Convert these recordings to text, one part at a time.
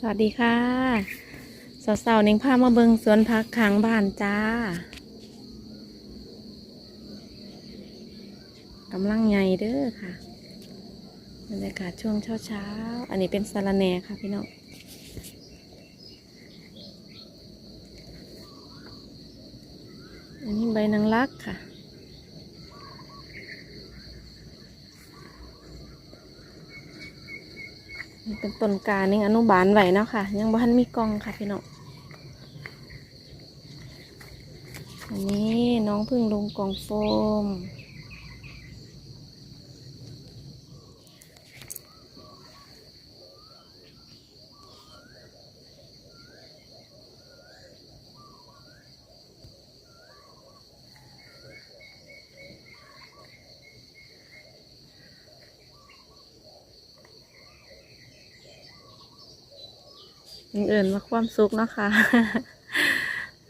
สวัสดีค่ะสาวๆนิ่งพามาเบิงสวนพักขางบ้านจ้ากำลังใหญ่เด้อค่ะบรรยากาศช่วงเช้าๆ อันนี้เป็นสาระแหน่ค่ะพี่น้องอันนี้ใบนางรักค่ะ นี่เป็นต้นกานี่อนุบาลไหวเนาะค่ะ ยังบ้านมีกองค่ะพี่น้องอันนี้น้องพึ่งลงกองโฟม ยังเอื่นว่าความสุขเนาะค่ะ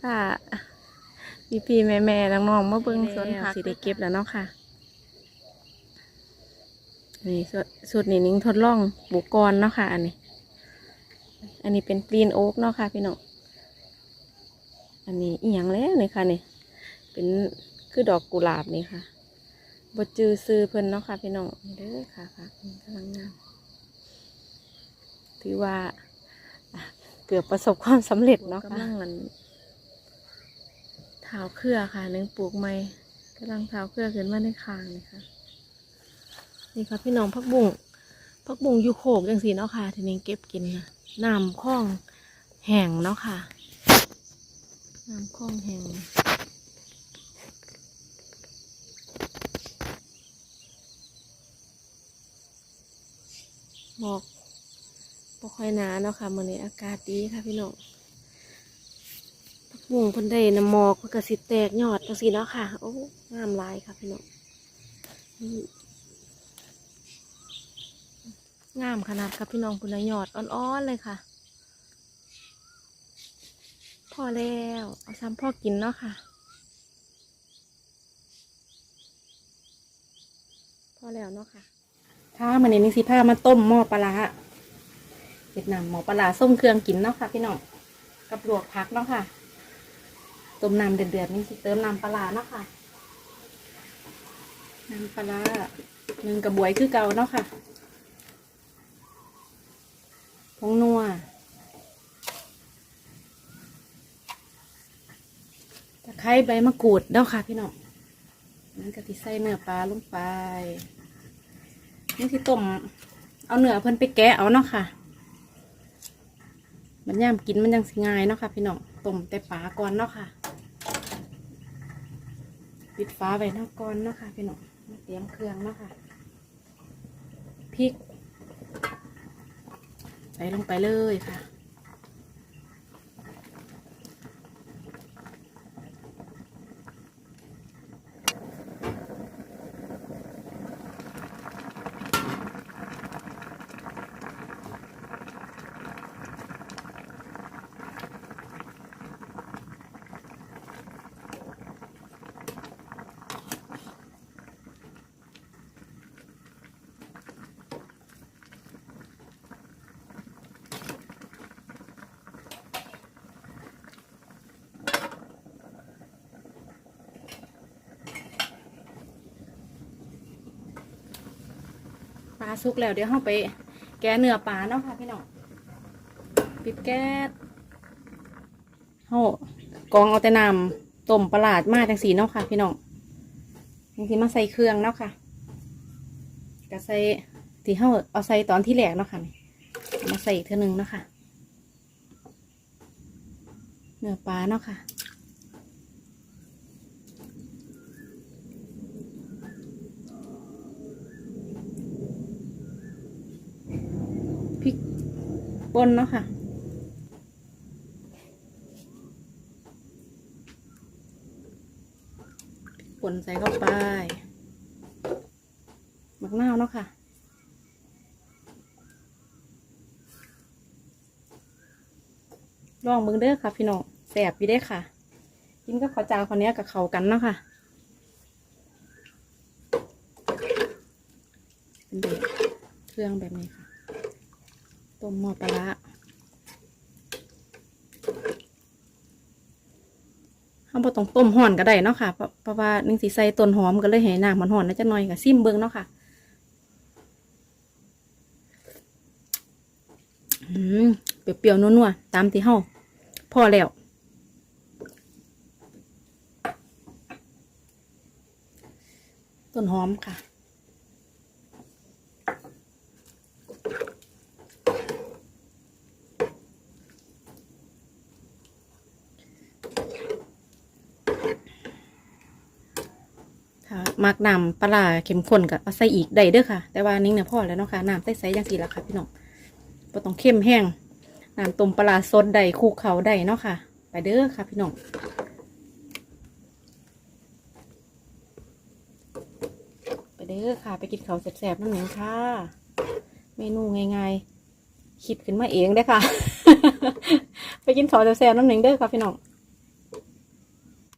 ค่ะพี่พี่แม่แม่ๆน้องๆมาเบิ่งสวนผักสิได้เก็บแล้วเนาะค่ะนี่สุดสุดนี่นิ้งทดลองปลูกกอนเนาะค่ะ อันนี้ อันนี้เป็นกรีนโอ๊กเนาะค่ะพี่น้องอันนี้อีหยังแล้วนี่ค่ะนี่เป็นคือดอกกุหลาบนี่ค่ะบจือซื้อเพิ่นเนาะค่ะพี่น้องนี่เด้อค่ะค่ะนี่กำลังงามถือว่าอะ เกือบประสบความสำเร็จเนาะกำลังมันเท้าเครือค่ะหนึ่งปลูกไม้กำลังเท้าเครือขึ้นมาในคางนี่ค่ะ นี่ค่ะพี่น้องพักบุ้งพักบุ้งอยู่โขกจังสีเนาะค่ะ ทีนี้เก็บกินค่ะน้ำคลองแห้งเนาะค่ะน้ำคลองแห้งหมอก บ่ค่อยหนาเนาะค่ะมื้อนี้อากาศดีค่ะพี่น้องพักบุ้งเพิ่นได้น้ำหมอกเพิ่นก็สิแตกยอดจังสีเนาะค่ะ โอ้งามหลายค่ะพี่น้องงามขนาดครับพี่น้องคุณยอดอ่อนๆเลยค่ะ พอแล้วเอาซ้ำพ่อกินเนาะค่ะ พอแล้วเนาะค่ะค่ะมันนี้นิสิผ้ามาต้มหม้อปลาร้า เวียดนามหม้อปลาส้มเครื่องกินเนาะค่ะพี่น้องกับลวกพักเนาะค่ะต้มน้ำเดือดๆนี่สิเติมน้ำปลาเนาะค่ะน้ำปลาหนึ่งกระบวยคือเก่าเนาะค่ะผงนัวตะไคร้ใบมะกรูดเด้าค่ะพี่น้องนั่นก็ที่ใส่เนื้อปลาลงไปนี่ที่ต้มเอาเนื้อเพิ่นไปแกะเอาเนาะค่ะ มันย่ามกินมันยังสิง่ายเนาะค่ะ พี่น้องต้มแต่ปลาก่อนเนาะค่ะ ปิดฟ้าไว้เนาะก่อนเนาะค่ะ พี่น้องมาเตรียมเครื่องเนาะค่ะพริก ใส่ลงไปเลยค่ะาสุกแล้วเดี๋ยวเราไปแกะเนื้อปลาเนาะค่ะพี่น้องปิดแก๊สเฮากองเอาแต่น้ำต้มปลาหลาดมาจังสีเนาะค่ะ พี่น้องจังสีมาใส่เครื่องเนาะค่ะก็ใส่ที่เฮาเอาใส่ตอนที่แรกเนาะค่ะมาใส่อีกเท่านึงเนาะค่ะเนื้อปลาเนาะค่ะ ป่นเนาะค่ะ ป่นใส่เข้าไปหมักนาวเนาะค่ะ ลองเบิ่งเด้อค่ะพี่น้องแสบอยู่เด้อค่ะ กินกับข้าวจ้าคนนี้กับเขากันเนาะค่ะเป็นแบบเครื่องแบบนี้ค่ะ ต้มหม้อปลาเขาบอต้องต้มห่อนก็ได้เนาะค่ะเพราะว่านึ่งสีใส่ต้นหอมก็เลยให้น้ำมันห่อนแล้จะน่อยกับซิมเบิ้งเนาะค่ะเปรี้ยวๆนัวๆตามที่เฮาพอแล้วต้นหอมค่ะ มักน้ำปลาเข้มข้นก็เอาใส่อีกได้เด้อค่ะ แต่ว่านิ้งเนี่ยพอแล้วเนาะค่ะน้ำใส่ๆจังสีละค่ะพี่น้องบ่ต้องเข้มแห้งน้ำต้มปลาสดได้คลุกเขาได้เนาะค่ะ ไปเด้อค่ะ พี่น้องไปเด้อค่ะ ไปกินข้าวแซ่บๆน้ำหนึ่งค่ะ เมนูง่ายๆคิดขึ้นมาเองเด้ค่ะ ไปกินข้าวแซ่บๆน้ำหนึ่งเด้อค่ะพี่น้อง